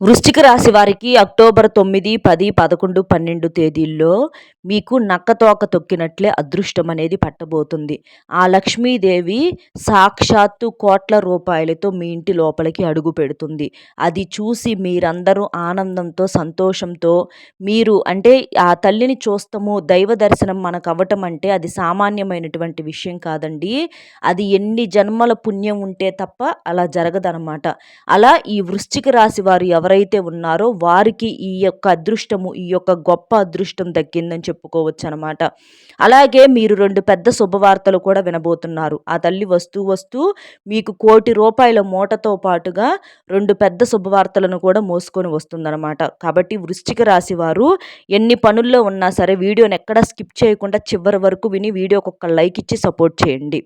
వృశ్చిక రాశి వారికి అక్టోబర్ తొమ్మిది పది పదకొండు పన్నెండు తేదీల్లో మీకు నక్కతోక తొక్కినట్లే అదృష్టం అనేది పట్టబోతుంది. ఆ లక్ష్మీదేవి సాక్షాత్తు కోట్ల రూపాయలతో మీ ఇంటి లోపలికి అడుగు పెడుతుంది. అది చూసి మీరందరూ ఆనందంతో సంతోషంతో మీరు అంటే ఆ తల్లిని చూస్తాము దైవ దర్శనం మనకు అవ్వటం అంటే అది సామాన్యమైనటువంటి విషయం కాదండి. అది ఎన్ని జన్మల పుణ్యం ఉంటే తప్ప అలా జరగదనమాట అలా ఈ వృశ్చిక రాశి వారు ఎవరైతే ఉన్నారో వారికి ఈ యొక్క అదృష్టము ఈ యొక్క గొప్ప అదృష్టం దక్కిందని చెప్పుకోవచ్చు అనమాట అలాగే మీరు రెండు పెద్ద శుభవార్తలు కూడా వినబోతున్నారు. ఆ తల్లి వస్తూ వస్తూ మీకు కోటి రూపాయల మూటతో పాటుగా రెండు పెద్ద శుభవార్తలను కూడా మోసుకొని వస్తుందన్నమాట కాబట్టి వృశ్చిక రాశి వారు ఎన్ని పనుల్లో ఉన్నా సరే వీడియోని ఎక్కడా స్కిప్ చేయకుండా చివరి వరకు విని వీడియోకి ఒక లైక్ ఇచ్చి సపోర్ట్ చేయండి.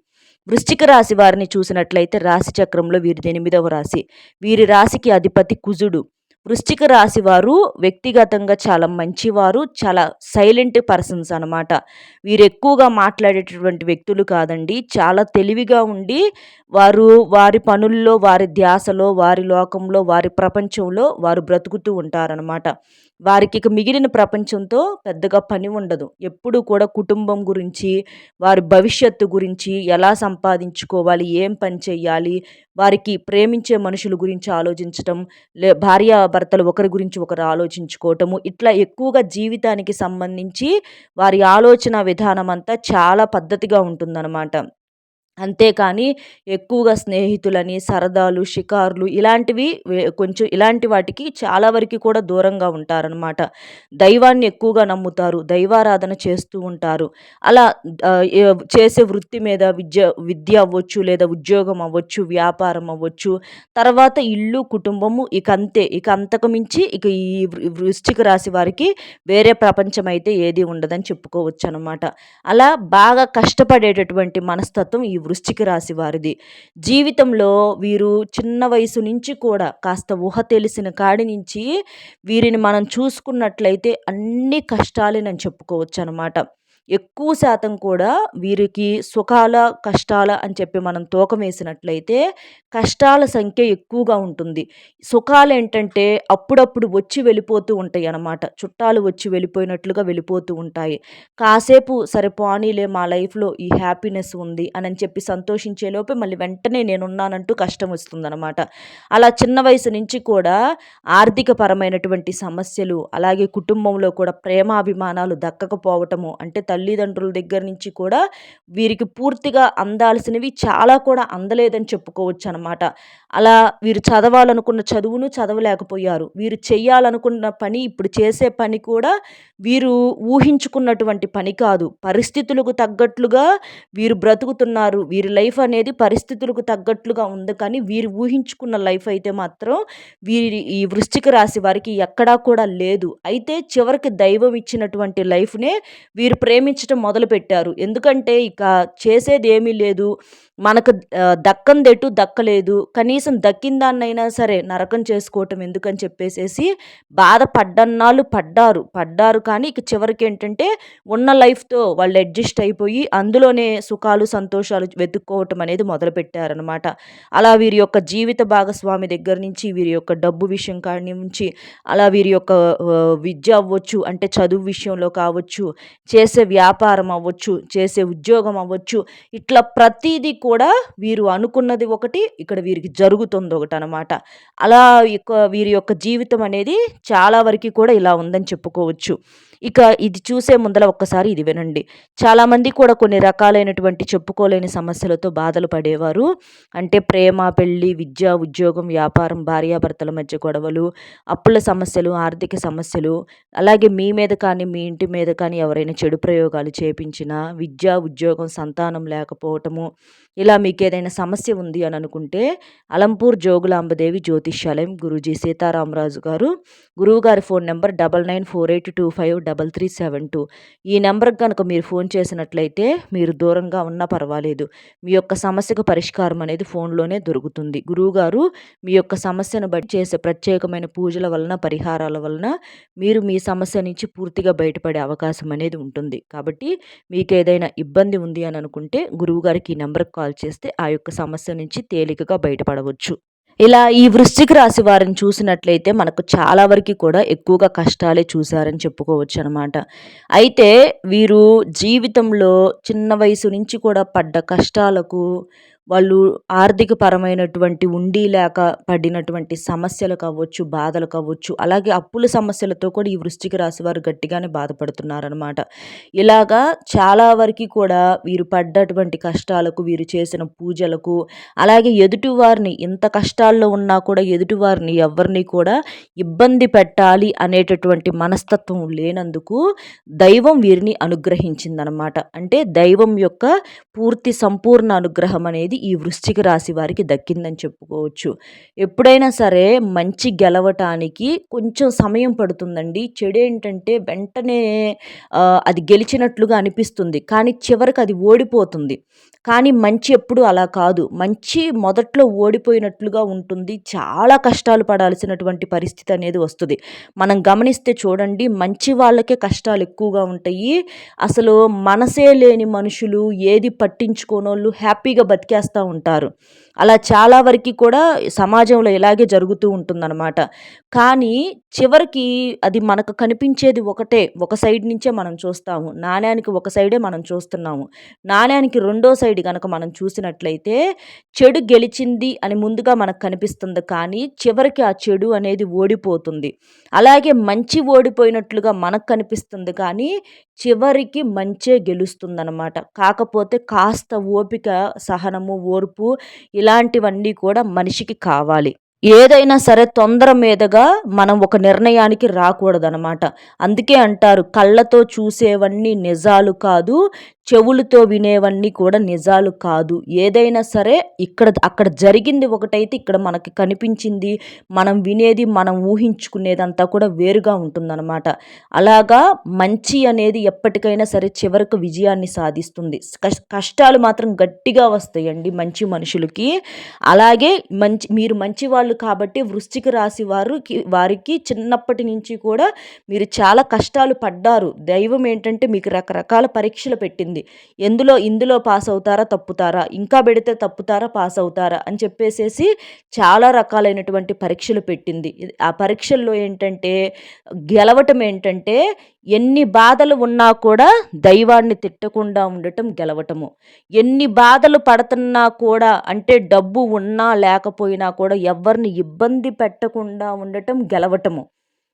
వృశ్చిక రాశి వారిని చూసినట్లయితే రాశి చక్రంలో వీరిది ఎనిమిదవ రాశి. వీరి రాశికి అధిపతి కుజుడు. వృశ్చిక రాశి వారు వ్యక్తిగతంగా చాలా మంచివారు చాలా సైలెంట్ పర్సన్స్ అనమాట వీరు ఎక్కువగా మాట్లాడేటటువంటి వ్యక్తులు కాదండి. చాలా తెలివిగా ఉండి వారు వారి పనుల్లో వారి ధ్యాసలో వారి లోకంలో వారి ప్రపంచంలో వారు బ్రతుకుతూ ఉంటారనమాట వారికి ఇక మిగిలిన ప్రపంచంతో పెద్దగా పని ఉండదు. ఎప్పుడు కూడా కుటుంబం గురించి వారి భవిష్యత్తు గురించి ఎలా సంపాదించుకోవాలి ఏం పని చేయాలి వారికి ప్రేమించే మనుషుల గురించి ఆలోచించటం లే భార్యాభర్తలు ఒకరి గురించి ఒకరు ఆలోచించుకోవటము ఇట్లా ఎక్కువగా జీవితానికి సంబంధించి వారి ఆలోచన విధానం అంతా చాలా పద్ధతిగా ఉంటుందన్నమాట. అంతేకాని ఎక్కువగా స్నేహితులని సరదాలు షికారులు ఇలాంటివి కొంచెం ఇలాంటి వాటికి చాలా వరకు కూడా దూరంగా ఉంటారనమాట దైవాన్ని ఎక్కువగా నమ్ముతారు దైవారాధన చేస్తూ ఉంటారు. అలా చేసే వృత్తి మీద విద్య విద్య అవ్వచ్చు లేదా ఉద్యోగం అవ్వచ్చు వ్యాపారం అవ్వచ్చు తర్వాత ఇల్లు కుటుంబము ఇక అంతే ఇక అంతకు మించి ఇక ఈ వృష్టికి రాశి వారికి వేరే ప్రపంచం అయితే ఏది ఉండదని చెప్పుకోవచ్చు అనమాట అలా బాగా కష్టపడేటటువంటి మనస్తత్వం ఈ వృశ్చిక రాశి వారిది. జీవితంలో వీరు చిన్న వయసు నుంచి కూడా కాస్త ఊహ తెలిసిన కాడి నుంచి వీరిని మనం చూసుకున్నట్లయితే అన్ని కష్టాలే నేను చెప్పుకోవచ్చు అనమాట ఎక్కువ శాతం కూడా వీరికి సుఖాల కష్టాల అని చెప్పి మనం తూకం వేసినట్లయితే కష్టాల సంఖ్య ఎక్కువగా ఉంటుంది. సుఖాలు ఏంటంటే అప్పుడప్పుడు వచ్చి వెళ్ళిపోతూ ఉంటాయి అన్నమాట. చుట్టాలు వచ్చి వెళ్ళిపోయినట్లుగా వెళ్ళిపోతూ ఉంటాయి. కాసేపు సరే పోనీలే మా లైఫ్లో ఈ హ్యాపీనెస్ ఉంది అని చెప్పి సంతోషించే లోపే మళ్ళీ వెంటనే నేనున్నానంటూ కష్టం వస్తుందన్నమాట. అలా చిన్న వయసు నుంచి కూడా ఆర్థిక పరమైనటువంటి సమస్యలు అలాగే కుటుంబంలో కూడా ప్రేమాభిమానాలు దక్కకపోవటము అంటే తల్లిదండ్రుల దగ్గర నుంచి కూడా వీరికి పూర్తిగా అందాల్సినవి చాలా కూడా అందలేదని చెప్పుకోవచ్చు అనమాట అలా వీరు చదవాలనుకున్న చదువును చదవలేకపోయారు. వీరు చేయాలనుకున్న పని ఇప్పుడు చేసే పని కూడా వీరు ఊహించుకున్నటువంటి పని కాదు. పరిస్థితులకు తగ్గట్లుగా వీరు బ్రతుకుతున్నారు. వీరి లైఫ్ అనేది పరిస్థితులకు తగ్గట్లుగా ఉంది. కానీ వీరు ఊహించుకున్న లైఫ్ అయితే మాత్రం వీరి ఈ వృశ్చిక రాశి వారికి ఎక్కడా కూడా లేదు. అయితే చివరికి దైవం ఇచ్చినటువంటి లైఫ్నే వీరు ప్రేమ ప్రేమించడం మొదలుపెట్టారు. ఎందుకంటే ఇక చేసేది ఏమీ లేదు. మనకు దక్కందెటు దక్కలేదు. కనీసం దక్కిందాన్నైనా సరే నరకం చేసుకోవటం ఎందుకని చెప్పేసేసి బాధపడ్డన్నాళ్ళు పడ్డారు. పడ్డారు కానీ ఇక చివరికి ఏంటంటే ఉన్న లైఫ్తో వాళ్ళు అడ్జస్ట్ అయిపోయి అందులోనే సుఖాలు సంతోషాలు వెతుక్కోవటం అనేది మొదలుపెట్టారనమాట అలా వీరి యొక్క జీవిత భాగస్వామి దగ్గర నుంచి వీరి యొక్క డబ్బు విషయం కాడి నుంచి అలా వీరి యొక్క విద్య అవ్వచ్చు అంటే చదువు విషయంలో కావచ్చు చేసే వ్యాపారం అవ్వచ్చు చేసే ఉద్యోగం అవ్వచ్చు ఇట్లా ప్రతిదీ కూడా వీరు అనుకున్నది ఒకటి ఇక్కడ వీరికి జరుగుతుంది ఒకటి అనమాట అలా వీరి యొక్క జీవితం అనేది చాలా వరకు కూడా ఇలా ఉందని చెప్పుకోవచ్చు. ఇక ఇది చూసే ముందర ఒక్కసారి ఇది వినండి. చాలామంది కూడా కొన్ని రకాలైనటువంటి చెప్పుకోలేని సమస్యలతో బాధలు పడేవారు. అంటే ప్రేమ పెళ్ళి విద్య ఉద్యోగం వ్యాపారం భార్యాభర్తల మధ్య గొడవలు అప్పుల సమస్యలు ఆర్థిక సమస్యలు అలాగే మీ మీద కానీ మీ ఇంటి మీద కానీ ఎవరైనా చెడు ప్రయోగాలు చేపించినా విద్య ఉద్యోగం సంతానం లేకపోవటము ఇలా మీకు ఏదైనా సమస్య ఉంది అని అనుకుంటే అలంపూర్ జోగులాంబదేవి జ్యోతిష్యాలయం గురూజీ సీతారామరాజు గారు గురువుగారి phone number double nine four eight two five double three seven two. ఈ నెంబర్కి కనుక మీరు ఫోన్ చేసినట్లయితే మీరు దూరంగా ఉన్నా పర్వాలేదు. మీ యొక్క సమస్యకు పరిష్కారం అనేది ఫోన్లోనే దొరుకుతుంది. గురువుగారు మీ యొక్క సమస్యను బట్టి చేసే ప్రత్యేకమైన పూజల వలన పరిహారాల వలన మీరు మీ సమస్య నుంచి పూర్తిగా బయటపడే అవకాశం అనేది ఉంటుంది. కాబట్టి మీకు ఏదైనా ఇబ్బంది ఉంది అని అనుకుంటే గురువుగారికి ఈ నెంబర్కి కాల్ చేస్తే ఆ యొక్క సమస్య నుంచి తేలికగా బయటపడవచ్చు. ఇలా ఈ వృశ్చిక రాశి వారిని చూసినట్లయితే మనకు చాలా వరకు కూడా ఎక్కువగా కష్టాలే చూశారని చెప్పుకోవచ్చు అనమాట అయితే వీరు జీవితంలో చిన్న వయసు నుంచి కూడా పడ్డ కష్టాలకు వాళ్ళు ఆర్థిక పరమైనటువంటి ఉండి లేక పడినటువంటి సమస్యలు కావచ్చు బాధలు కావచ్చు అలాగే అప్పుల సమస్యలతో కూడా ఈ వృశ్చిక రాశి వారు గట్టిగానే బాధపడుతున్నారనమాట ఇలాగా చాలా వరకు కూడా వీరు పడ్డటువంటి కష్టాలకు వీరు చేసిన పూజలకు అలాగే ఎదుటివారిని ఇంత కష్టాల్లో ఉన్నా కూడా ఎదుటివారిని ఎవరిని కూడా ఇబ్బంది పెట్టాలి అనేటటువంటి మనస్తత్వం లేనందుకు దైవం వీరిని అనుగ్రహించిందనమాట అంటే దైవం యొక్క పూర్తి సంపూర్ణ అనుగ్రహం అనేది అనేది ఈ వృశ్చిక రాశి వారికి దక్కిందని చెప్పుకోవచ్చు. ఎప్పుడైనా సరే మంచి గెలవటానికి కొంచెం సమయం పడుతుందండి. చెడు ఏంటంటే వెంటనే అది గెలిచినట్లుగా అనిపిస్తుంది. కానీ చివరికి అది ఓడిపోతుంది. కానీ మంచి ఎప్పుడు అలా కాదు. మంచి మొదట్లో ఓడిపోయినట్లుగా ఉంటుంది. చాలా కష్టాలు పడాల్సినటువంటి పరిస్థితి అనేది వస్తుంది. మనం గమనిస్తే చూడండి మంచి వాళ్ళకే కష్టాలు ఎక్కువగా ఉంటాయి. అసలు మనసే లేని మనుషులు ఏది పట్టించుకోనోళ్ళు హ్యాపీగా చేస్తూ ఉంటారు. అలా చాలా వరకు కూడా సమాజంలో ఇలాగే జరుగుతూ ఉంటుందన్నమాట. కానీ చివరికి అది మనకు కనిపించేది ఒకటే ఒక సైడ్ నుంచే మనం చూస్తాము. నాణ్యానికి ఒక సైడే మనం చూస్తున్నాము. నాణ్యానికి రెండో సైడ్ కనుక మనం చూసినట్లయితే చెడు గెలిచింది అని ముందుగా మనకు కనిపిస్తుంది. కానీ చివరికి ఆ చెడు అనేది ఓడిపోతుంది. అలాగే మంచి ఓడిపోయినట్లుగా మనకు కనిపిస్తుంది. కానీ చివరికి మంచే గెలుస్తుందన్నమాట. కాకపోతే కాస్త ఓపిక సహనము ఓర్పు ఇలాంటివన్నీ కూడా మనిషికి కావాలి. ఏదైనా సరే తొందర మీదగా మనం ఒక నిర్ణయానికి రాకూడదనమాట అందుకే అంటారు కళ్ళతో చూసేవన్నీ నిజాలు కాదు చెవులతో వినేవన్నీ కూడా నిజాలు కాదు. ఏదైనా సరే ఇక్కడ అక్కడ జరిగింది ఒకటైతే ఇక్కడ మనకి కనిపించింది మనం వినేది మనం ఊహించుకునేదంతా కూడా వేరుగా ఉంటుందన్నమాట. అలాగా మంచి అనేది ఎప్పటికైనా సరే చివరకు విజయాన్ని సాధిస్తుంది. కష్టాలు మాత్రం గట్టిగా వస్తాయండి మంచి మనుషులకి. అలాగే మంచి మీరు మంచి వాళ్ళు కాబట్టి వృశ్చిక రాశి వారికి వారికి చిన్నప్పటి నుంచి కూడా మీరు చాలా కష్టాలు పడ్డారు. దైవం ఏంటంటే మీకు రకరకాల పరీక్షలు పెట్టింది. ఉంటుంది ఎందులో ఇందులో పాస్ అవుతారా తప్పుతారా ఇంకా పెడితే తప్పుతారా పాస్ అవుతారా అని చెప్పేసేసి చాలా రకాలైనటువంటి పరీక్షలు పెట్టింది. ఆ పరీక్షల్లో ఏంటంటే గెలవటం ఏంటంటే ఎన్ని బాధలు ఉన్నా కూడా దైవాన్ని తిట్టకుండా ఉండటం గెలవటము. ఎన్ని బాధలు పడుతున్నా కూడా అంటే డబ్బు ఉన్నా లేకపోయినా కూడా ఎవరిని ఇబ్బంది పెట్టకుండా ఉండటం గెలవటము.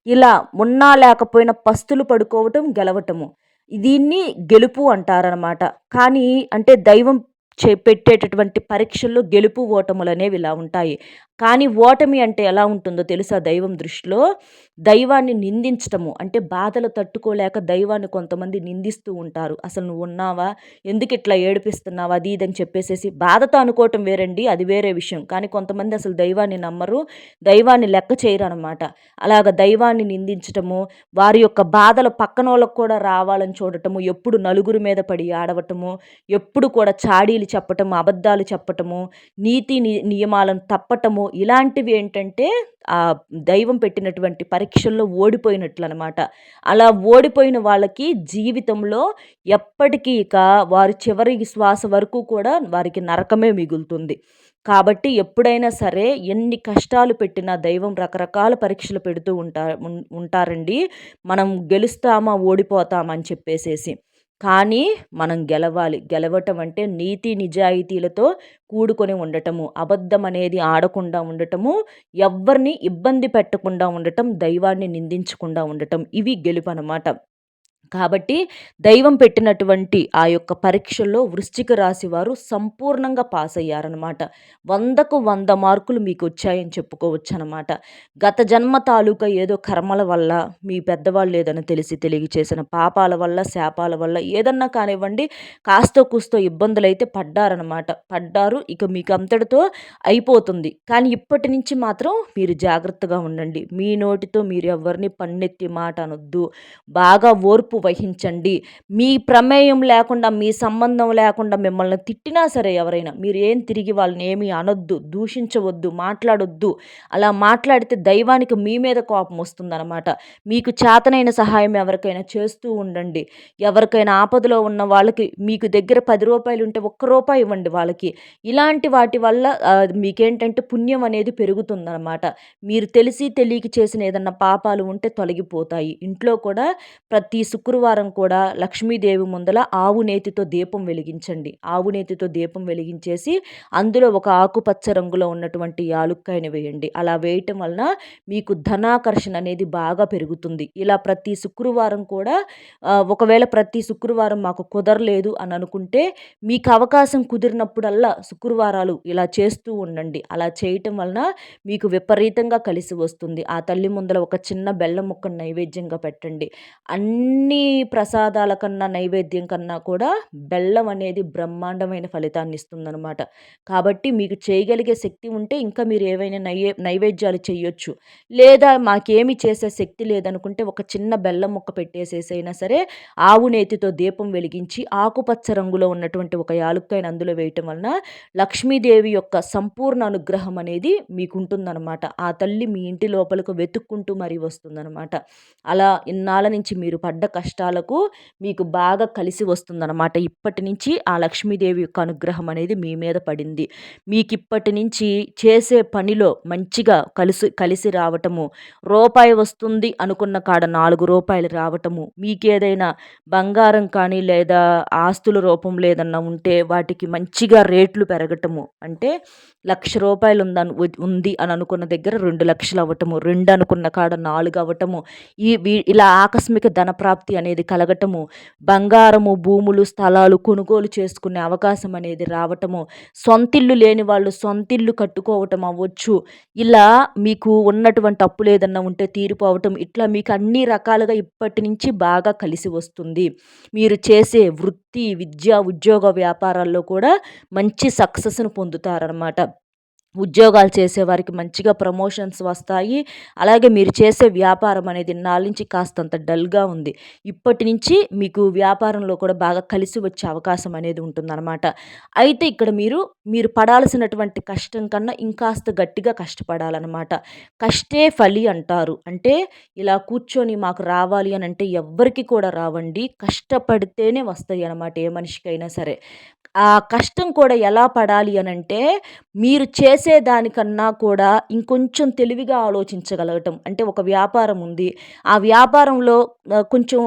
ఇలా ఉన్నా లేకపోయినా పస్తులు పడుకోవటం గెలవటము. దీన్ని గెలుపు అంటారనమాట కానీ అంటే దైవం చే పెట్టేటటువంటి పరీక్షల్లో గెలుపు ఓటములు అనేవి ఇలా ఉంటాయి. కానీ ఓటమి అంటే ఎలా ఉంటుందో తెలుసా దైవం దృష్టిలో? దైవాన్ని నిందించటము. అంటే బాధలు తట్టుకోలేక దైవాన్ని కొంతమంది నిందిస్తూ ఉంటారు. అసలు నువ్వు ఉన్నావా? ఎందుకు ఇట్లా ఏడిపిస్తున్నావా? అది ఇదని చెప్పేసేసి బాధతో అనుకోవటం వేరండి. అది వేరే విషయం. కానీ కొంతమంది అసలు దైవాన్ని నమ్మరు. దైవాన్ని లెక్క చేయరు అనమాట అలాగ దైవాన్ని నిందించటము వారి యొక్క బాధలు పక్కన వాళ్ళకు కూడా రావాలని చూడటము ఎప్పుడు నలుగురి మీద పడి ఆడవటము ఎప్పుడు కూడా చాడీలు చెప్పటము అబద్ధాలు చెప్పటము నీతి నియమాలను తప్పటము ఇలాంటివి ఏంటంటే ఆ దైవం పెట్టినటువంటి పరీక్షల్లో ఓడిపోయినట్లు అనమాట అలా ఓడిపోయిన వాళ్ళకి జీవితంలో ఎప్పటికీ ఇక వారి చివరి శ్వాస వరకు కూడా వారికి నరకమే మిగులుతుంది. కాబట్టి ఎప్పుడైనా సరే ఎన్ని కష్టాలు పెట్టినా దైవం రకరకాల పరీక్షలు పెడుతూ ఉంటా ఉంటారండి. మనం గెలుస్తామా ఓడిపోతామని చెప్పేసేసి. కానీ మనం గెలవాలి. గెలవటం అంటే నీతి నిజాయితీలతో కూడుకొని ఉండటము. అబద్ధం అనేది ఆడకుండా ఉండటము. ఎవ్వరిని ఇబ్బంది పెట్టకుండా ఉండటం. దైవాన్ని నిందించకుండా ఉండటం. ఇవి గెలుపు అనమాట కాబట్టి దైవం పెట్టినటువంటి ఆ యొక్క పరీక్షల్లో వృశ్చిక రాశి వారు సంపూర్ణంగా పాస్ అయ్యారనమాట వందకు వంద మార్కులు మీకు వచ్చాయని చెప్పుకోవచ్చు అనమాట గత జన్మ తాలూకా ఏదో కర్మల వల్ల మీ పెద్దవాళ్ళు ఏదైనా తెలిసి తెలియ చేసిన పాపాల వల్ల శాపాల వల్ల ఏదన్నా కానివ్వండి కాస్తో కూస్తో ఇబ్బందులు అయితే పడ్డారనమాట పడ్డారు ఇక మీకు అంతటితో అయిపోతుంది. కానీ ఇప్పటి నుంచి మాత్రం మీరు జాగ్రత్తగా ఉండండి. మీ నోటితో మీరు ఎవరిని పన్నెత్తి మాట అనొద్దు. బాగా ఓర్పు వహించండి మీ ప్రమేయం లేకుండా మీ సంబంధం లేకుండా మిమ్మల్ని తిట్టినా సరే ఎవరైనా మీరు ఏం తిరిగి వాళ్ళని ఏమీ అనొద్దు దూషించవద్దు మాట్లాడొద్దు అలా మాట్లాడితే దైవానికి మీ మీద కోపం వస్తుందన్నమాట. మీకు చేతనైన సహాయం ఎవరికైనా చేస్తూ ఉండండి. ఎవరికైనా ఆపదలో ఉన్న వాళ్ళకి మీకు దగ్గర పది రూపాయలు ఉంటే ఒక్క రూపాయి ఇవ్వండి వాళ్ళకి. ఇలాంటి వాటి వల్ల మీకేంటంటే పుణ్యం అనేది పెరుగుతుందన్నమాట. మీరు తెలిసి తెలియక చేసిన ఏదన్నా పాపాలు ఉంటే తొలగిపోతాయి. ఇంట్లో కూడా ప్రతి శుక్రవారం కూడా లక్ష్మీదేవి ముందల ఆవు నేతితో దీపం వెలిగించండి. ఆవు నేతితో దీపం వెలిగించేసి అందులో ఒక ఆకుపచ్చ రంగులో ఉన్నటువంటి యాలుక్కాయని వేయండి. అలా వేయటం వలన మీకు ధనాకర్షణ అనేది బాగా పెరుగుతుంది. ఇలా ప్రతి శుక్రవారం కూడా ఒకవేళ ప్రతి శుక్రవారం మాకు కుదరలేదు అని అనుకుంటే మీకు అవకాశం కుదిరినప్పుడల్లా శుక్రవారాలు ఇలా చేస్తూ ఉండండి. అలా చేయటం వలన మీకు విపరీతంగా కలిసి వస్తుంది. ఆ తల్లి ముందర ఒక చిన్న బెల్లం ముక్క నైవేద్యంగా పెట్టండి. అన్ని ప్రసాదాల కన్నా నైవేద్యం కన్నా కూడా బెల్లం అనేది బ్రహ్మాండమైన ఫలితాన్ని ఇస్తుందన్నమాట. కాబట్టి మీకు చేయగలిగే శక్తి ఉంటే ఇంకా మీరు ఏవైనా నైవే నైవేద్యాలు చేయొచ్చు. లేదా మాకేమి చేసే శక్తి లేదనుకుంటే ఒక చిన్న బెల్లం ముక్క పెట్టేసేసైనా సరే ఆవు నేతితో దీపం వెలిగించి ఆకుపచ్చ రంగులో ఉన్నటువంటి ఒక యాలుక్కాయను అందులో వేయటం వలన లక్ష్మీదేవి యొక్క సంపూర్ణ అనుగ్రహం అనేది మీకు ఉంటుందన్నమాట ఆ తల్లి మీ ఇంటి లోపలకు వెతుక్కుంటూ మరీ వస్తుందన్నమాట. అలా ఇన్నాళ్ళ నుంచి మీరు పడ్డ కష్టాలకు మీకు బాగా కలిసి వస్తుందన్నమాట. ఇప్పటి నుంచి ఆ లక్ష్మీదేవి యొక్క అనుగ్రహం అనేది మీ మీద పడింది. మీకు ఇప్పటి నుంచి చేసే పనిలో మంచిగా కలిసి కలిసి రావటము రూపాయి వస్తుంది అనుకున్న కాడ నాలుగు రూపాయలు రావటము మీకేదైనా బంగారం కానీ లేదా ఆస్తుల రూపం లేదన్నా ఉంటే వాటికి మంచిగా రేట్లు పెరగటము అంటే లక్ష రూపాయలు ఉందని ఉంది అని అనుకున్న దగ్గర రెండు లక్షలు అవ్వటము రెండు అనుకున్న కాడ నాలుగు అవ్వటము ఈ ఇలా ఆకస్మిక ధనప్రాప్తి అనేది కలగటము బంగారము భూములు స్థలాలు కొనుగోలు చేసుకునే అవకాశం అనేది రావటము సొంతిల్లు లేని వాళ్ళు సొంతిల్లు కట్టుకోవటం అవ్వచ్చు. ఇలా మీకు ఉన్నటువంటి అప్పులు ఏదన్నా ఉంటే తీరిపోవటం ఇట్లా మీకు అన్ని రకాలుగా ఇప్పటి నుంచి బాగా కలిసి వస్తుంది. మీరు చేసే వృత్తి విద్య ఉద్యోగ వ్యాపారాల్లో కూడా మంచి సక్సెస్ను పొందుతారనమాట ఉద్యోగాలు చేసేవారికి మంచిగా ప్రమోషన్స్ వస్తాయి. అలాగే మీరు చేసే వ్యాపారం అనేది నాలుగు నుంచి కాస్తంత డల్గా ఉంది. ఇప్పటి నుంచి మీకు వ్యాపారంలో కూడా బాగా కలిసి వచ్చే అవకాశం అనేది ఉంటుందన్నమాట. అయితే ఇక్కడ మీరు మీరు పడాల్సినటువంటి కష్టం కన్నా ఇంకాస్త గట్టిగా కష్టపడాలన్నమాట. కష్టే ఫలి అంటారు. అంటే ఇలా కూర్చొని మాకు రావాలి అని అంటే ఎవ్వరికి కూడా రావండి. కష్టపడితేనే వస్తాయి అన్నమాట ఏ మనిషికైనా సరే. ఆ కష్టం కూడా ఎలా పడాలి అని అంటే మీరు చేసేదానికన్నా కూడా ఇంకొంచెం తెలివిగా ఆలోచించగలగటం. అంటే ఒక వ్యాపారం ఉంది. ఆ వ్యాపారంలో కొంచెం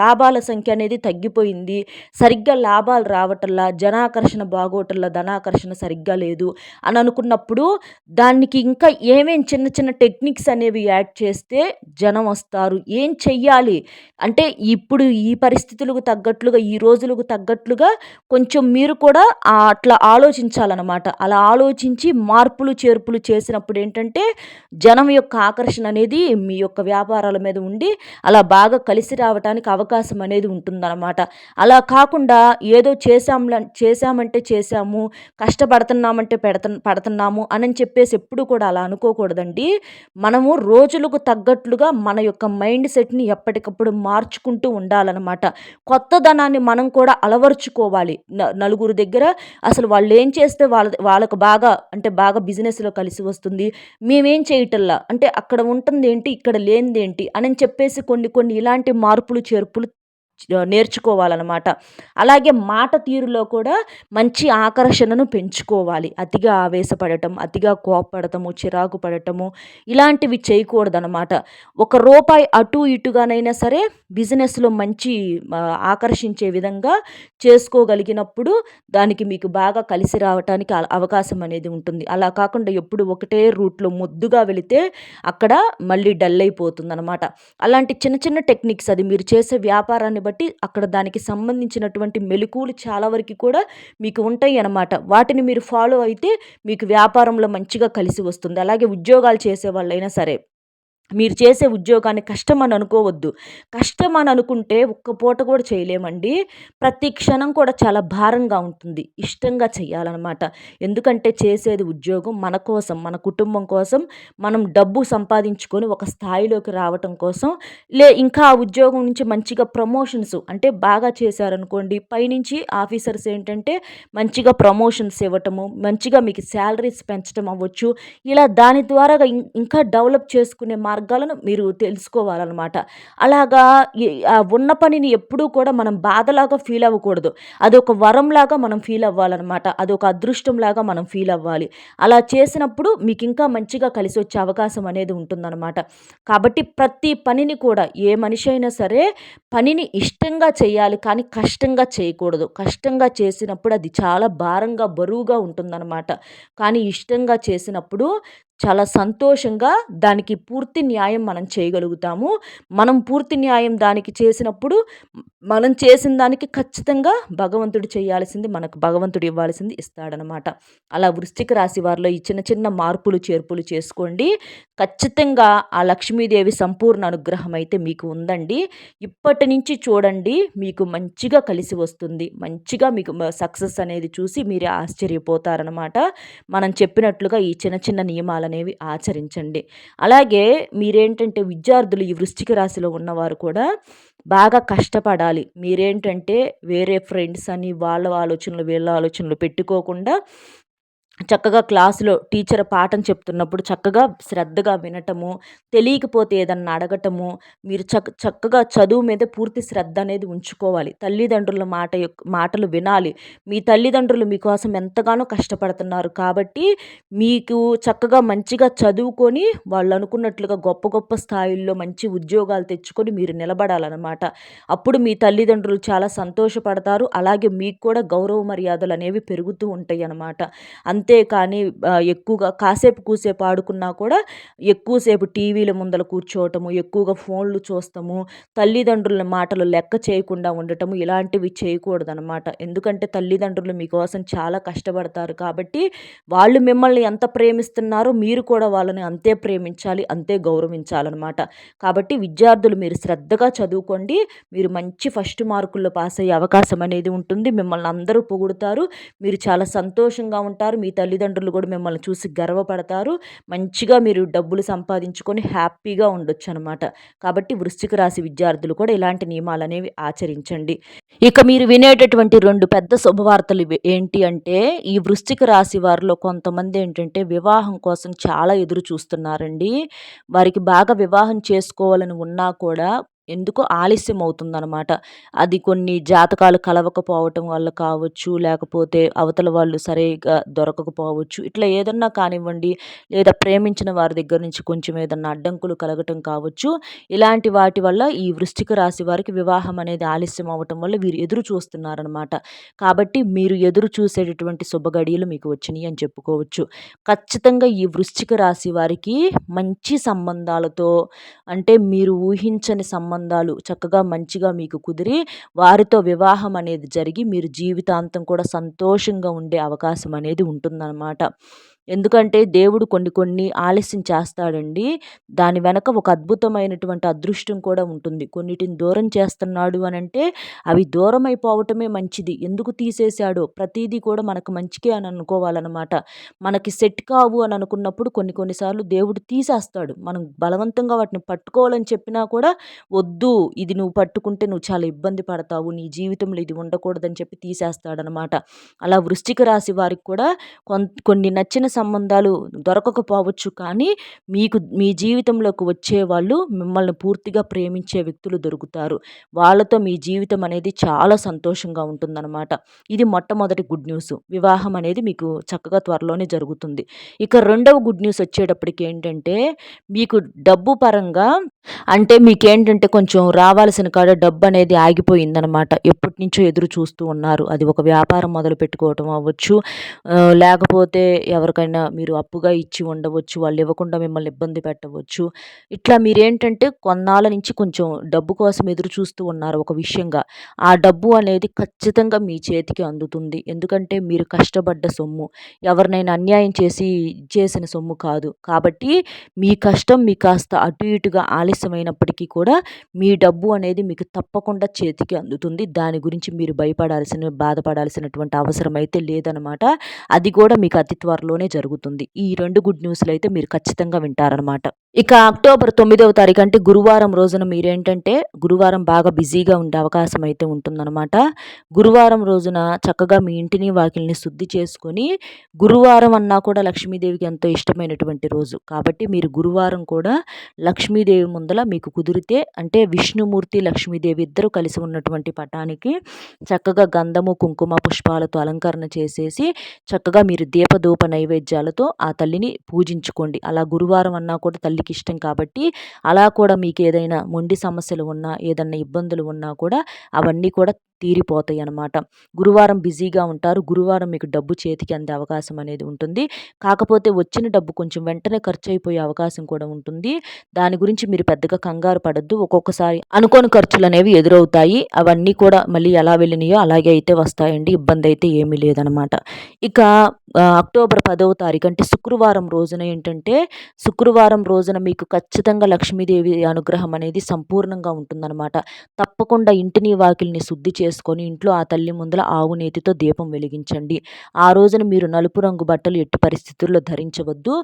లాభాల సంఖ్య అనేది తగ్గిపోయింది. సరిగ్గా లాభాలు రావటంలా జనాకర్షణ బాగోటంలా ధనాకర్షణ సరిగ్గా లేదు అని అనుకున్నప్పుడు దానికి ఇంకా ఏమేం చిన్న చిన్న టెక్నిక్స్ అనేవి యాడ్ చేస్తే జనం వస్తారు. ఏం చెయ్యాలి? అంటే ఇప్పుడు ఈ పరిస్థితులకు తగ్గట్లుగా ఈ రోజులకు తగ్గట్లుగా కొంచెం మీరు కూడా అట్లా ఆలోచించాలన్నమాట. అలా ఆలోచించి మార్పులు చేర్పులు చేసినప్పుడు ఏంటంటే జనం యొక్క ఆకర్షణ అనేది మీ యొక్క వ్యాపారాల మీద ఉండి అలా బాగా కలిసి రావడానికి అవకాశం అనేది ఉంటుందన్నమాట. అలా కాకుండా ఏదో చేసాం చేసామంటే చేసాము కష్టపడుతున్నామంటే పెడత పడుతున్నాము అని చెప్పేసి ఎప్పుడు కూడా అలా అనుకోకూడదండి. మనము రోజులకు తగ్గట్లుగా మన యొక్క మైండ్ సెట్ని ఎప్పటికప్పుడు మార్చుకుంటూ ఉండాలన్నమాట. కొత్తదనాన్ని మనం కూడా అలవర్చుకోవాలి. నలుగురు దగ్గర అసలు వాళ్ళు ఏం చేస్తే వాళ్ళ వాళ్ళకు బాగా అంటే బాగా బిజినెస్లో కలిసి వస్తుంది మేమేం చేయటల్లా అంటే అక్కడ ఉంటుంది ఏంటి ఇక్కడ లేనిదేంటి? అని చెప్పేసి కొన్ని కొన్ని ఇలాంటి మార్పులు చేర్పులు నేర్చుకోవాలన్నమాట. అలాగే మాట తీరులో కూడా మంచి ఆకర్షణను పెంచుకోవాలి. అతిగా ఆవేశపడటం అతిగా కోపడటము చిరాకు పడటము ఇలాంటివి చేయకూడదనమాట ఒక రూపాయి అటు ఇటుగానైనా సరే బిజినెస్లో మంచి ఆకర్షించే విధంగా చేసుకోగలిగినప్పుడు దానికి మీకు బాగా కలిసి రావటానికి అవకాశం అనేది ఉంటుంది. అలా కాకుండా ఎప్పుడు ఒకటే రూట్లో ముద్దుగా వెళితే అక్కడ మళ్ళీ డల్ అయిపోతుంది అనమాట అలాంటి చిన్న చిన్న టెక్నిక్స్ అది మీరు చేసే వ్యాపారాన్ని కాబట్టి అక్కడ దానికి సంబంధించినటువంటి మెలకువలు చాలా వరకు కూడా మీకు ఉంటాయి అన్నమాట. వాటిని మీరు ఫాలో అయితే మీకు వ్యాపారంలో మంచిగా కలిసి వస్తుంది. అలాగే ఉద్యోగాలు చేసే వాళ్ళైనా సరే. మీరు చేసే ఉద్యోగాన్ని కష్టం అని అనుకోవద్దు. కష్టం అని అనుకుంటే ఒక్క పూట కూడా చేయలేమండి. ప్రతి క్షణం కూడా చాలా భారంగా ఉంటుంది. ఇష్టంగా చేయాలన్నమాట. ఎందుకంటే చేసేది ఉద్యోగం మన కోసం మన కుటుంబం కోసం మనం డబ్బు సంపాదించుకొని ఒక స్థాయిలోకి రావటం కోసం. లే ఇంకా ఆ ఉద్యోగం నుంచి మంచిగా ప్రమోషన్స్ అంటే బాగా చేశారనుకోండి పైనుంచి ఆఫీసర్స్ ఏంటంటే మంచిగా ప్రమోషన్స్ ఇవ్వటము మంచిగా మీకు శాలరీస్ పెంచడం అవ్వచ్చు. ఇలా దాని ద్వారా ఇంకా డెవలప్ చేసుకునే మార్గం మార్గాలను మీరు తెలుసుకోవాలన్నమాట. అలాగా ఉన్న పనిని ఎప్పుడూ కూడా మనం బాధలాగా ఫీల్ అవ్వకూడదు. అదొక వరంలాగా మనం ఫీల్ అవ్వాలన్నమాట. అదొక అదృష్టంలాగా మనం ఫీల్ అవ్వాలి. అలా చేసినప్పుడు మీకు ఇంకా మంచిగా కలిసి వచ్చే అవకాశం అనేది ఉంటుందన్నమాట. కాబట్టి ప్రతి పనిని కూడా ఏ మనిషి అయినా సరే పనిని ఇష్టంగా చేయాలి కానీ కష్టంగా చేయకూడదు. కష్టంగా చేసినప్పుడు అది చాలా భారంగా బరువుగా ఉంటుందన్నమాట. కానీ ఇష్టంగా చేసినప్పుడు చాలా సంతోషంగా దానికి పూర్తి న్యాయం మనం చేయగలుగుతాము. మనం పూర్తి న్యాయం దానికి చేసినప్పుడు మనం చేసిన దానికి ఖచ్చితంగా భగవంతుడు చేయాల్సింది మనకు భగవంతుడు ఇవ్వాల్సింది ఇస్తాడనమాట. అలా వృశ్చిక రాశి వారిలో ఈ చిన్న చిన్న మార్పులు చేర్పులు చేసుకోండి. ఖచ్చితంగా ఆ లక్ష్మీదేవి సంపూర్ణ అనుగ్రహం అయితే మీకు ఉందండి. ఇప్పటి నుంచి చూడండి మీకు మంచిగా కలిసి వస్తుంది. మంచిగా మీకు సక్సెస్ అనేది చూసి మీరే ఆశ్చర్యపోతారనమాట. మనం చెప్పినట్లుగా ఈ చిన్న చిన్న నియమాలను అనేవి ఆచరించండి. అలాగే మీరేంటంటే విద్యార్థులు ఈ వృశ్చిక రాశిలో ఉన్నవారు కూడా బాగా కష్టపడాలి. మీరేంటంటే వేరే ఫ్రెండ్స్ అని వాళ్ళ ఆలోచనలు వీళ్ళ ఆలోచనలు పెట్టుకోకుండా చక్కగా క్లాసులో టీచర్ పాఠం చెప్తున్నప్పుడు చక్కగా శ్రద్ధగా వినటము తెలియకపోతే ఏదన్నా అడగటము మీరు చక్క చక్కగా చదువు మీద పూర్తి శ్రద్ధ అనేది ఉంచుకోవాలి. తల్లిదండ్రుల మాట యొక్క మాటలు వినాలి. మీ తల్లిదండ్రులు మీకోసం ఎంతగానో కష్టపడుతున్నారు కాబట్టి మీకు చక్కగా మంచిగా చదువుకొని వాళ్ళు అనుకున్నట్లుగా గొప్ప గొప్ప స్థాయిల్లో మంచి ఉద్యోగాలు తెచ్చుకొని మీరు నిలబడాలన్నమాట. అప్పుడు మీ తల్లిదండ్రులు చాలా సంతోషపడతారు. అలాగే మీకు కూడా గౌరవ మర్యాదలు అనేవి పెరుగుతూ ఉంటాయి అన్నమాట అంతే అంతే కానీ ఎక్కువగా కాసేపు కూసేపు ఆడుకున్నా కూడా ఎక్కువసేపు టీవీల ముందర కూర్చోవటము ఎక్కువగా ఫోన్లు చూస్తాము తల్లిదండ్రుల మాటలు లెక్క చేయకుండా ఉండటము ఇలాంటివి చేయకూడదనమాట ఎందుకంటే తల్లిదండ్రులు మీకోసం చాలా కష్టపడతారు కాబట్టి వాళ్ళు మిమ్మల్ని ఎంత ప్రేమిస్తున్నారో మీరు కూడా వాళ్ళని అంతే ప్రేమించాలి అంతే గౌరవించాలన్నమాట. కాబట్టి విద్యార్థులు మీరు శ్రద్ధగా చదువుకోండి మీరు మంచి ఫస్ట్ మార్కుల్లో పాస్ అయ్యే అవకాశం అనేది ఉంటుంది మిమ్మల్ని అందరూ పొగుడుతారు మీరు చాలా సంతోషంగా ఉంటారు మీ తల్లిదండ్రులు కూడా మిమ్మల్ని చూసి గర్వపడతారు. మంచిగా మీరు డబ్బులు సంపాదించుకొని హ్యాపీగా ఉండొచ్చు అనమాట కాబట్టి వృశ్చిక రాశి విద్యార్థులు కూడా ఇలాంటి నియమాలు అనేవి ఆచరించండి. ఇక మీరు వినేటటువంటి రెండు పెద్ద శుభవార్తలు ఏంటి అంటే ఈ వృశ్చిక రాశి వారిలో కొంతమంది ఏంటంటే వివాహం కోసం చాలా ఎదురు చూస్తున్నారండి. వారికి బాగా వివాహం చేసుకోవాలని ఉన్నా కూడా ఎందుకో ఆలస్యం అవుతుందనమాట అది కొన్ని జాతకాలు కలవకపోవటం వల్ల కావచ్చు లేకపోతే అవతల వాళ్ళు సరిగా దొరకకపోవచ్చు. ఇట్లా ఏదన్నా కానివ్వండి లేదా ప్రేమించిన వారి దగ్గర నుంచి కొంచెం ఏదన్నా అడ్డంకులు కలగటం కావచ్చు. ఇలాంటి వాటి వల్ల ఈ వృష్టిక రాశి వారికి వివాహం అనేది ఆలస్యం అవ్వటం వల్ల వీరు ఎదురు చూస్తున్నారనమాట కాబట్టి మీరు ఎదురు చూసేటటువంటి శుభగడియలు మీకు వచ్చినాయి అని చెప్పుకోవచ్చు. ఖచ్చితంగా ఈ వృశ్చిక రాశి వారికి మంచి సంబంధాలతో అంటే మీరు ఊహించని సంబంధం సంబంధాలు చక్కగా మంచిగా మీకు కుదిరి వారితో వివాహం అనేది జరిగి మీరు జీవితాంతం కూడా సంతోషంగా ఉండే అవకాశం అనేది ఉంటుందన్నమాట. ఎందుకంటే దేవుడు కొన్ని కొన్ని ఆలస్యం చేస్తాడండి. దాని వెనక ఒక అద్భుతమైనటువంటి అదృష్టం కూడా ఉంటుంది. కొన్నిటిని దూరం చేస్తున్నాడు అని అంటే అవి దూరం అయిపోవటమే మంచిది. ఎందుకు తీసేశాడో ప్రతిదీ కూడా మనకు మంచికే అని అనుకోవాలన్నమాట. మనకి సెట్ కావు అని అనుకున్నప్పుడు కొన్ని కొన్నిసార్లు దేవుడు తీసేస్తాడు. మనం బలవంతంగా వాటిని పట్టుకోవాలని చెప్పినా కూడా వద్దు ఇది నువ్వు పట్టుకుంటే నువ్వు చాలా ఇబ్బంది పడతావు నీ జీవితంలో ఇది ఉండకూడదని చెప్పి తీసేస్తాడనమాట అలా వృష్టిక రాశి వారికి కూడా కొన్ని నచ్చిన సంబంధాలు దొరకకపోవచ్చు. కానీ మీకు మీ జీవితంలోకి వచ్చేవాళ్ళు మిమ్మల్ని పూర్తిగా ప్రేమించే వ్యక్తులు దొరుకుతారు. వాళ్ళతో మీ జీవితం అనేది చాలా సంతోషంగా ఉంటుందన్నమాట. ఇది మొట్టమొదటి గుడ్ న్యూస్. వివాహం అనేది మీకు చక్కగా త్వరలోనే జరుగుతుంది. ఇక రెండవ గుడ్ న్యూస్ వచ్చేటప్పటికి ఏంటంటే మీకు డబ్బు పరంగా అంటే మీకేంటంటే కొంచెం రావాల్సిన కాడ డబ్బు అనేది ఆగిపోయిందనమాట. ఎప్పటి నుంచో ఎదురు చూస్తూ ఉన్నారు. అది ఒక వ్యాపారం మొదలు పెట్టుకోవటం అవ్వచ్చు. లేకపోతే ఎవరికైనా మీరు అప్పుగా ఇచ్చి ఉండవచ్చు. వాళ్ళు ఇవ్వకుండా మిమ్మల్ని ఇబ్బంది పెట్టవచ్చు. ఇట్లా మీరేంటంటే కొన్నాళ్ళ నుంచి కొంచెం డబ్బు కోసం ఎదురు చూస్తూ ఉన్నారు ఒక విషయంగా. ఆ డబ్బు అనేది ఖచ్చితంగా మీ చేతికి అందుతుంది. ఎందుకంటే మీరు కష్టపడ్డ సొమ్ము. ఎవరినైనా అన్యాయం చేసి చేసిన సొమ్ము కాదు. కాబట్టి మీ కష్టం మీ కాస్త అటు ఇటుగా ఆలస్యమైనప్పటికీ కూడా మీ డబ్బు అనేది మీకు తప్పకుండా చేతికి అందుతుంది. దాని గురించి మీరు భయపడాల్సిన బాధపడాల్సినటువంటి అవసరం అయితే లేదనమాట అది కూడా మీకు అతి త్వరలోనే జరుగుతుంది. ఈ రెండు గుడ్ న్యూస్లు అయితే మీరు ఖచ్చితంగా వింటారనమాట ఇక అక్టోబర్ తొమ్మిదవ తారీఖు అంటే గురువారం రోజున మీరేంటంటే గురువారం బాగా బిజీగా ఉండే అవకాశం అయితే ఉంటుందన్నమాట. గురువారం రోజున చక్కగా మీ ఇంటిని వాకిల్ని శుద్ధి చేసుకొని గురువారం అన్నా కూడా లక్ష్మీదేవికి ఎంతో ఇష్టమైనటువంటి రోజు. కాబట్టి మీరు గురువారం కూడా లక్ష్మీదేవి ముందల మీకు కుదిరితే అంటే విష్ణుమూర్తి లక్ష్మీదేవి ఇద్దరు కలిసి ఉన్నటువంటి పటానికి చక్కగా గంధము కుంకుమ పుష్పాలతో అలంకరణ చేసేసి చక్కగా మీరు దీపధూప నైవేద్యాలతో ఆ తల్లిని పూజించుకోండి. అలా గురువారం అన్నా కూడా తల్లి తల్లికి ఇష్టం కాబట్టి అలా కూడా మీకు ఏదైనా మొండి సమస్యలు ఉన్నా ఏదన్నా ఇబ్బందులు ఉన్నా కూడా అవన్నీ కూడా తీరిపోతాయి అనమాట గురువారం బిజీగా ఉంటారు. గురువారం మీకు డబ్బు చేతికి అందే అవకాశం అనేది ఉంటుంది. కాకపోతే వచ్చిన డబ్బు కొంచెం వెంటనే ఖర్చు అయిపోయే అవకాశం కూడా ఉంటుంది. దాని గురించి మీరు పెద్దగా కంగారు పడద్దు. ఒక్కొక్కసారి అనుకోని ఖర్చులు అనేవి ఎదురవుతాయి. అవన్నీ కూడా మళ్ళీ ఎలా వెళ్ళినాయో అలాగే అయితే వస్తాయండి. ఇబ్బంది అయితే ఏమీ లేదనమాట ఇక అక్టోబర్ పదవ తారీఖు అంటే శుక్రవారం రోజున ఏంటంటే శుక్రవారం రోజున మీకు ఖచ్చితంగా లక్ష్మీదేవి అనుగ్రహం అనేది సంపూర్ణంగా ఉంటుందన్నమాట. తప్పకుండా ఇంటిని వాకిల్ని శుద్ధి చేసుకొని ఇంట్లో ఆ తల్లి ముందల ఆవు నేతితో దీపం వెలిగించండి. ఆ రోజున మీరు నలుపు రంగు బట్టలు ఎట్టి పరిస్థితుల్లో ధరించవద్దు.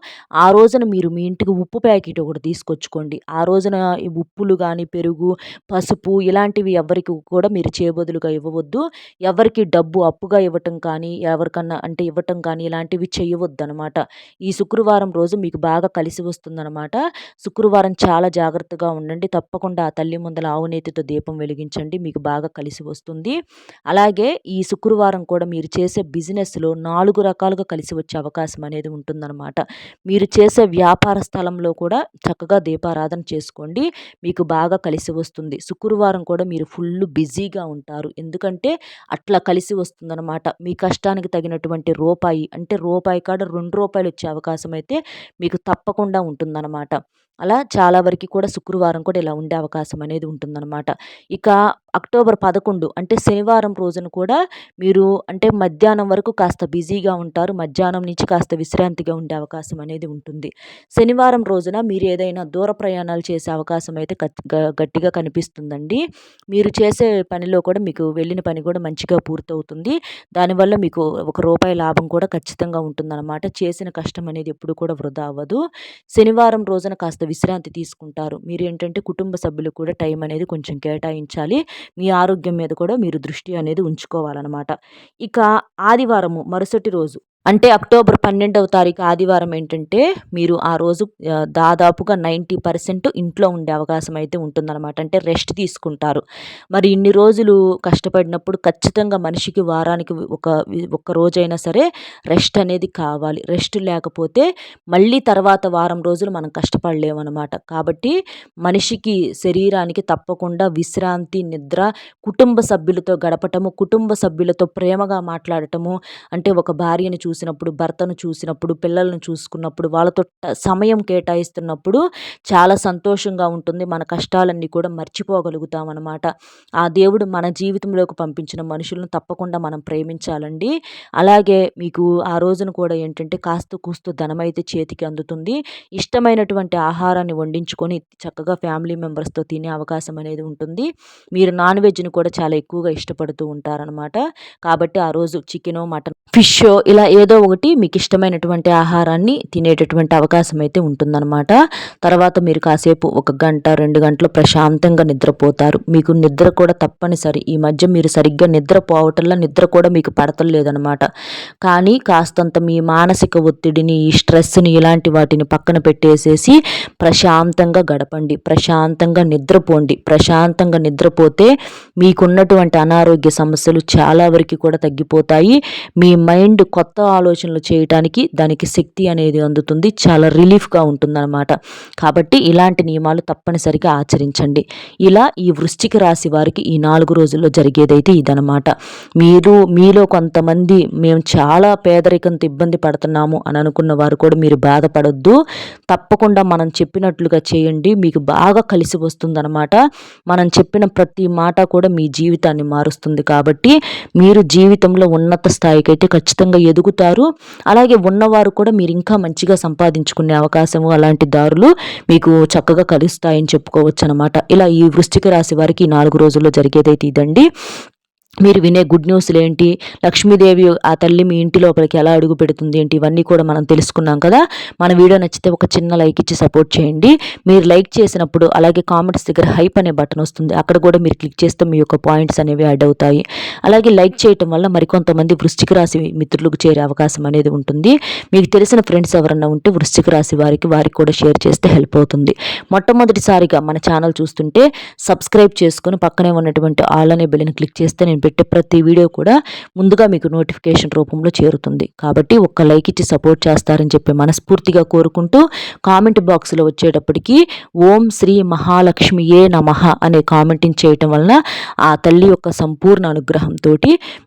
ఆ రోజున మీరు మీ ఇంటికి ఉప్పు ప్యాకెట్ ఒకటి తీసుకొచ్చుకోండి. ఆ రోజున ఈ ఉప్పులు కానీ పెరుగు పసుపు ఇలాంటివి ఎవరికి కూడా మీరు చేయబదులుగా ఇవ్వవద్దు. ఎవరికి డబ్బు అప్పుగా ఇవ్వటం కానీ ఎవరికన్నా అంటే ఇవ్వటం కానీ ఇలాంటివి చేయవద్దు అనమాట ఈ శుక్రవారం రోజు మీకు బాగా కలిసి వస్తుందన్నమాట. శుక్రవారం చాలా జాగ్రత్తగా ఉండండి. తప్పకుండా ఆ తల్లి ముందల ఆవు నేతితో దీపం వెలిగించండి. మీకు బాగా కలిసి వస్తుంది. అలాగే ఈ శుక్రవారం కూడా మీరు చేసే బిజినెస్లో నాలుగు రకాలుగా కలిసి వచ్చే అవకాశం అనేది ఉంటుందన్నమాట. మీరు చేసే వ్యాపార స్థలంలో కూడా చక్కగా దీపారాధన చేసుకోండి. మీకు బాగా కలిసి వస్తుంది. శుక్రవారం కూడా మీరు ఫుల్ బిజీగా ఉంటారు. ఎందుకంటే అట్లా కలిసి వస్తుందన్నమాట. మీ కష్టానికి తగినటువంటి రూపాయి అంటే రూపాయి కాడ రెండు రూపాయలు వచ్చే అవకాశం అయితే మీకు తప్పకుండా ఉంటుందన్నమాట. అలా చాలా వరకు కూడా శుక్రవారం కూడా ఇలా ఉండే అవకాశం అనేది ఉంటుందన్నమాట. ఇక అక్టోబర్ పదకొండు అంటే శనివారం రోజున కూడా మీరు అంటే మధ్యాహ్నం వరకు కాస్త బిజీగా ఉంటారు. మధ్యాహ్నం నుంచి కాస్త విశ్రాంతిగా ఉండే అవకాశం అనేది ఉంటుంది. శనివారం రోజున మీరు ఏదైనా దూర ప్రయాణాలు చేసే అవకాశం అయితే గట్టిగా కనిపిస్తుందండి. మీరు చేసే పనిలో కూడా మీకు వెళ్ళిన పని కూడా మంచిగా పూర్తవుతుంది. దానివల్ల మీకు ఒక రూపాయి లాభం కూడా ఖచ్చితంగా ఉంటుందన్నమాట. చేసిన కష్టం అనేది ఎప్పుడు కూడా వృధా అవ్వదు. శనివారం రోజున కాస్త విశ్రాంతి తీసుకుంటారు. మీరు ఏంటంటే కుటుంబ సభ్యులు కూడా టైం అనేది కొంచెం కేటాయించాలి. మీ ఆరోగ్యం మీద కూడా మీరు దృష్టి అనేది ఉంచుకోవాలన్నమాట. ఇక ఆదివారము మరుసటి రోజు అంటే అక్టోబర్ పన్నెండవ తారీఖు ఆదివారం ఏంటంటే మీరు ఆ రోజు దాదాపుగా నైంటీ పర్సెంట్ ఇంట్లో ఉండే అవకాశం అయితే ఉంటుందన్నమాట. అంటే రెస్ట్ తీసుకుంటారు. మరి ఇన్ని రోజులు కష్టపడినప్పుడు ఖచ్చితంగా మనిషికి వారానికి ఒక ఒక్క రోజైనా సరే రెస్ట్ అనేది కావాలి. రెస్ట్ లేకపోతే మళ్ళీ తర్వాత వారం రోజులు మనం కష్టపడలేమన్నమాట. కాబట్టి మనిషికి శరీరానికి తప్పకుండా విశ్రాంతి నిద్ర కుటుంబ సభ్యులతో గడపటము కుటుంబ సభ్యులతో ప్రేమగా మాట్లాడటము అంటే ఒక భార్యను చూసి చూసినప్పుడు భర్తను చూసినప్పుడు పిల్లలను చూసుకున్నప్పుడు వాళ్ళతో సమయం కేటాయిస్తున్నప్పుడు చాలా సంతోషంగా ఉంటుంది. మన కష్టాలన్నీ కూడా మర్చిపోగలుగుతాం అనమాట ఆ దేవుడు మన జీవితంలోకి పంపించిన మనుషులను తప్పకుండా మనం ప్రేమించాలండి. అలాగే మీకు ఆ రోజున కూడా ఏంటంటే కాస్త కూస్తూ ధనమైతే చేతికి అందుతుంది. ఇష్టమైనటువంటి ఆహారాన్ని వండించుకొని చక్కగా ఫ్యామిలీ మెంబర్స్తో తినే అవకాశం అనేది ఉంటుంది. మీరు నాన్ వెజ్ని కూడా చాలా ఎక్కువగా ఇష్టపడుతూ ఉంటారనమాట కాబట్టి ఆ రోజు చికెను మటన్ ఫిష్ ఇలా ఏదో ఒకటి మీకు ఇష్టమైనటువంటి ఆహారాన్ని తినేటటువంటి అవకాశం అయితే ఉంటుందన్నమాట. తర్వాత మీరు కాసేపు ఒక గంట రెండు గంటలు ప్రశాంతంగా నిద్రపోతారు. మీకు నిద్ర కూడా తప్పనిసరి. ఈ మధ్య మీరు సరిగ్గా నిద్రపోవటంలో నిద్ర కూడా మీకు పడతలేదనమాట కానీ కాస్తంత మీ మానసిక ఒత్తిడిని ఈ స్ట్రెస్ని ఇలాంటి వాటిని పక్కన పెట్టేసేసి ప్రశాంతంగా గడపండి. ప్రశాంతంగా నిద్రపోండి. ప్రశాంతంగా నిద్రపోతే మీకున్నటువంటి అనారోగ్య సమస్యలు చాలా వరకు కూడా తగ్గిపోతాయి. మీ మైండ్ కొత్త ఆలోచనలు చేయటానికి దానికి శక్తి అనేది అందుతుంది. చాలా రిలీఫ్గా ఉంటుందన్నమాట. కాబట్టి ఇలాంటి నియమాలు తప్పనిసరిగా ఆచరించండి. ఇలా ఈ వృశ్చిక రాశి వారికి ఈ నాలుగు రోజుల్లో జరిగేదైతే ఇదనమాట మీరు మీలో కొంతమంది మేము చాలా పేదరికంతో ఇబ్బంది పడుతున్నాము అని అనుకున్న వారు కూడా మీరు బాధపడొద్దు. తప్పకుండా మనం చెప్పినట్లుగా చేయండి. మీకు బాగా కలిసి వస్తుందన్నమాట. మనం చెప్పిన ప్రతి మాట కూడా మీ జీవితాన్ని మారుస్తుంది కాబట్టి మీరు జీవితంలో ఉన్నత స్థాయికి అయితే ఖచ్చితంగా పొందుతారు అలాగే ఉన్నవారు కూడా మీరు ఇంకా మంచిగా సంపాదించుకునే అవకాశము అలాంటి దారులు మీకు చక్కగా కలుస్తాయని చెప్పుకోవచ్చు అనమాట ఇలా ఈ వృశ్చిక రాశి వారికి నాలుగు రోజుల్లో జరిగేదైతే ఇదండి. మీరు వినే గుడ్ న్యూస్లు ఏంటి లక్ష్మీదేవి ఆ తల్లి మీ ఇంటి లోపలికి ఎలా అడుగు పెడుతుంది ఏంటి? ఇవన్నీ కూడా మనం తెలుసుకున్నాం కదా? మన వీడియో నచ్చితే ఒక చిన్న లైక్ ఇచ్చి సపోర్ట్ చేయండి. మీరు లైక్ చేసినప్పుడు అలాగే కామెంట్స్ దగ్గర హైప్ అనే బటన్ వస్తుంది. అక్కడ కూడా మీరు క్లిక్ చేస్తే మీ యొక్క పాయింట్స్ అనేవి యాడ్ అవుతాయి. అలాగే లైక్ చేయటం వల్ల మరికొంతమంది వృశ్చిక రాశి మిత్రులకు చేరే అవకాశం అనేది ఉంటుంది. మీకు తెలిసిన ఫ్రెండ్స్ ఎవరన్నా ఉంటే వృశ్చిక రాశి వారికి వారికి కూడా షేర్ చేస్తే హెల్ప్ అవుతుంది. మొట్టమొదటిసారిగా మన ఛానల్ చూస్తుంటే సబ్స్క్రైబ్ చేసుకుని పక్కనే ఉన్నటువంటి ఆల్ అనే బిల్ని క్లిక్ చేస్తే నేను పెట్టే ప్రతి వీడియో కూడా ముందుగా మీకు నోటిఫికేషన్ రూపంలో చేరుతుంది. కాబట్టి ఒక్క లైక్ ఇచ్చి సపోర్ట్ చేస్తారని చెప్పి మనస్ఫూర్తిగా కోరుకుంటూ కామెంట్ బాక్స్లో వచ్చేటప్పటికి ఓం శ్రీ మహాలక్ష్మియే నమః అనే కామెంటింగ్ చేయటం వలన ఆ తల్లి యొక్క సంపూర్ణ అనుగ్రహంతో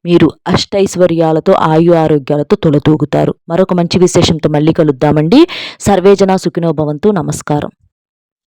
మీరు అష్టైశ్వర్యాలతో ఆయు ఆరోగ్యాలతో తొలతూగుతారు. మరొక మంచి విశేషంతో మళ్ళీ కలుద్దామండి. సర్వేజన సుఖినోభవంతు నమస్కారం.